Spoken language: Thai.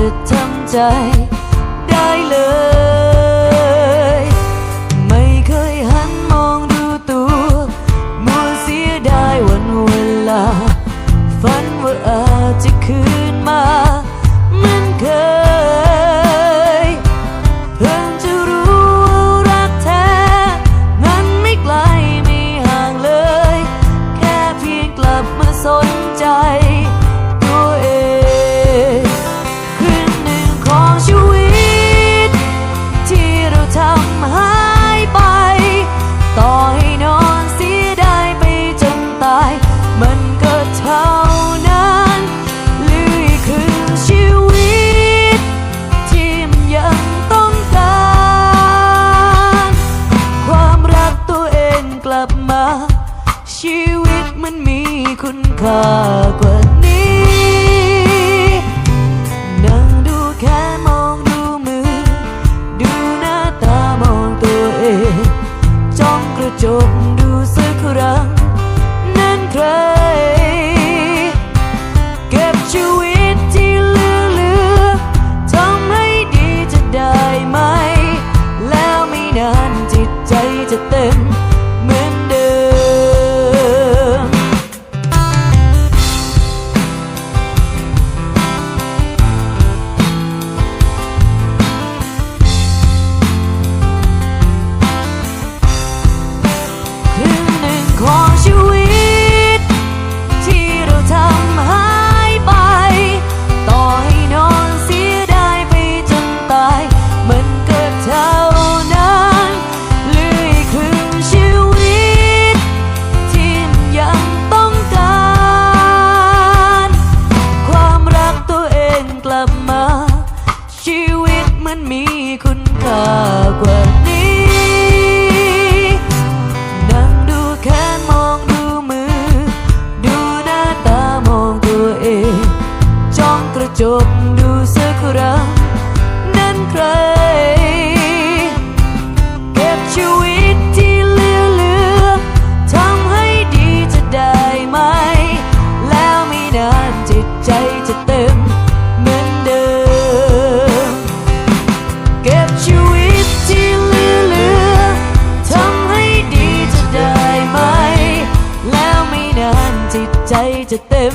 จะทำใจได้เลย ต่อให้นอนเสียดายไปจนตาย มันก็เท่านั้นหรืคือชีวิต ที่มันยังต้องการ ความรักตัวเองกลับมา ชีวิตมันมีคุณค่ากว่า จะเต็ม